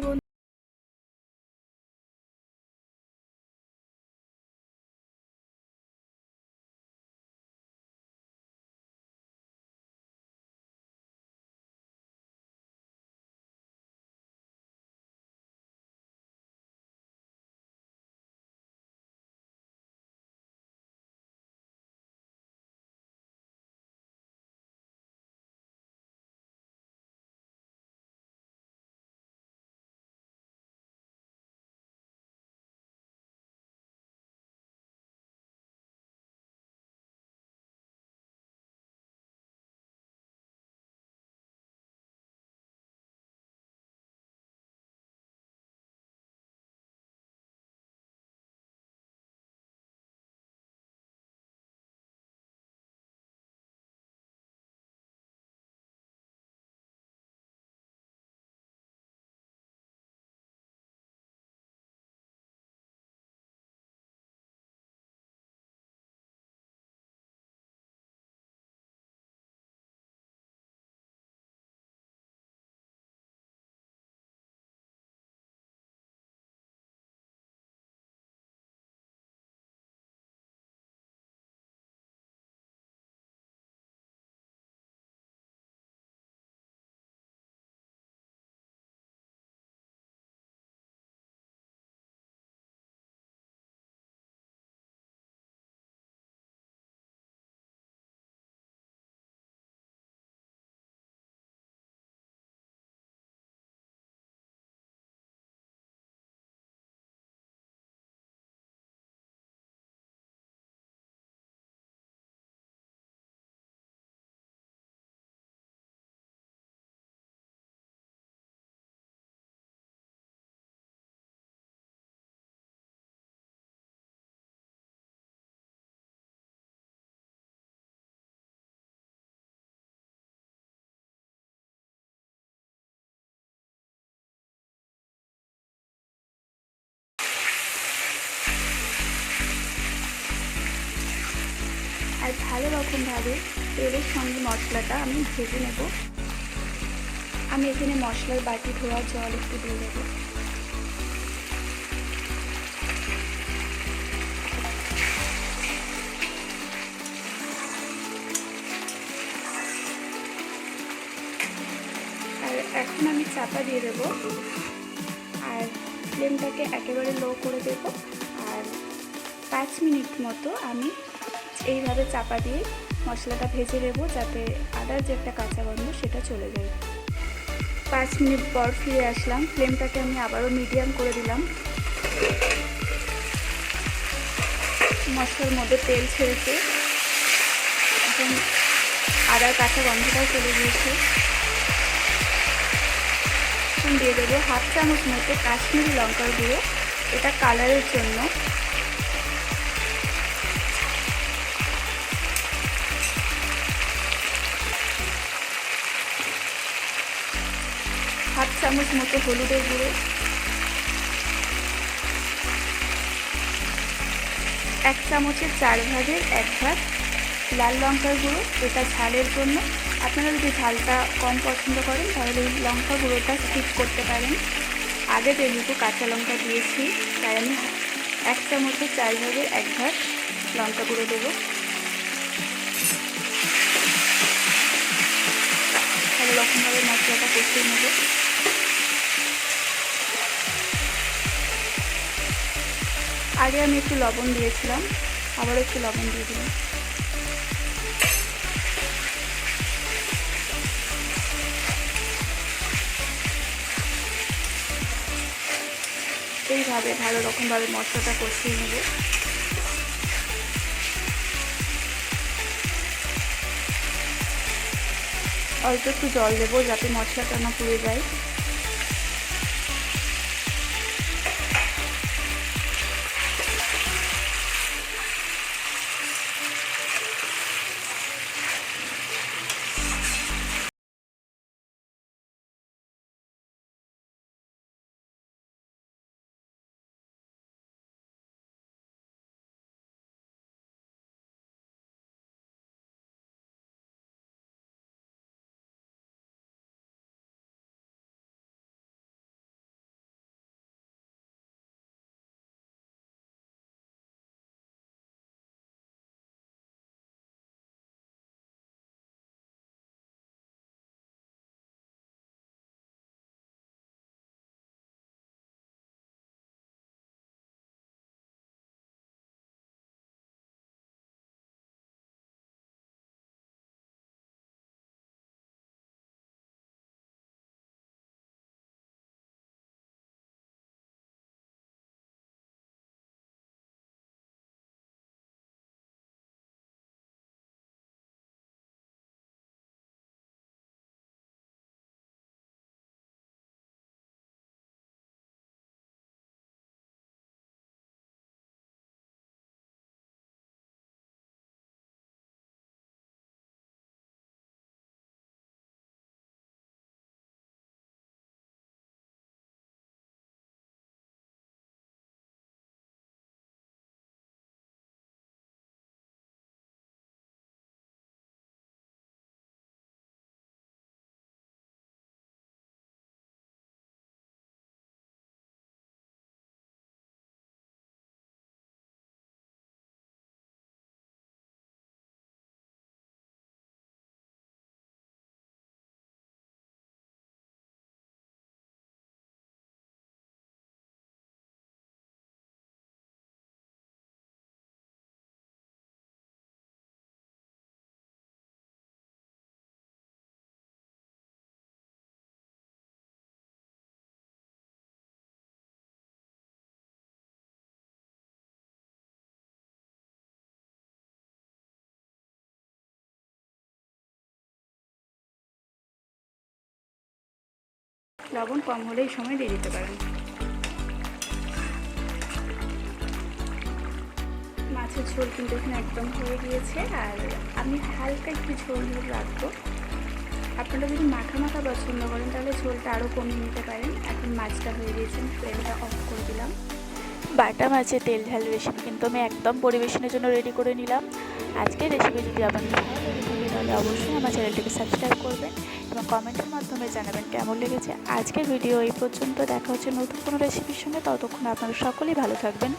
álbum আর ভালো রকমভাবে তেলের সঙ্গে মশলাটা আমি ভেজে নেব। আমি এখানে মশলার বাটি ধোয়া জল একটু দিয়ে দেবো। আর এখন আমি চাপা দিয়ে দেবো। আর ফ্লেমটাকে একেবারে লো করে দেবো। আর পাঁচ মিনিট মতো আমি এইভাবে চাপা দিয়ে মশলাটা ভেজে নেব যাতে আদার যে একটা কাঁচা গন্ধ সেটা চলে যায়। পাঁচ মিনিট পর ফিরে আসলাম। ফ্লেমটাকে আমি আবারও মিডিয়াম করে দিলাম। মশলার মধ্যে তেল ছেড়েছে। এখন আদার কাঁচা গন্ধটাও চলে গিয়েছে। এখন দিয়ে দেবো হাফ চামচ মতো কাশ্মীরি লঙ্কার গুঁড়ো। এটা কালারের জন্য। হাফ চামচ মতো হলুদের গুঁড়ো। এক চামচের চার ভাগের এক ভাগ লাল লঙ্কার গুঁড়ো, এটা ঝালের জন্য। আপনারা যদি ঝালটা কম পছন্দ করেন, তাহলে এই লঙ্কা গুঁড়োটা স্কিপ করতে পারেন। আগে যেহেতু কাঁচা লঙ্কা দিয়েছি, তাই আমি এক চামচের চার ভাগের এক ভাগ লঙ্কা গুঁড়ো দেবো। ভালো রকমভাবে কষিয়ে নেব। আগে আমি একটু লবণ দিয়েছিলাম, আবার একটু লবণ দিয়ে দিলাম। এইভাবে ভালো রকমভাবে মশলাটা কষিয়ে নেব। অল্প একটু জল দেবো যাতে মশলাটা না পুড়ে যায়। লবণ কম হলে এই সময় দিয়ে দিতে পারেন। মাছের ঝোল কিন্তু এখানে একদম হয়ে গিয়েছে, আর আমি হালকা একটু ঝোল ঝোল রাখব। আপনারা যদি মাখা মাখা পছন্দ করেন, তাহলে ঝোলটা আরও কমিয়ে নিতে পারেন। এখন মাছটা হয়ে গিয়েছে ফ্লেমটা অফ করে দিলাম। বাটা মাছের তেল ঝাল রেসিপি কিন্তু আমি একদম পরিবেশনের জন্য রেডি করে নিলাম। আজকের রেসিপি যদি আপনাদের ভালো লেগে, তাহলে অবশ্যই আমার চ্যানেলটিকে সাবস্ক্রাইব করবেন। এবং কমেন্টের মাধ্যমে জানাবেন কেমন লেগেছে আজকের ভিডিও। এই পর্যন্ত দেখা হচ্ছে নতুন কোনো রেসিপির সঙ্গে। ততক্ষণ আপনারা সকলেই ভালো থাকবেন।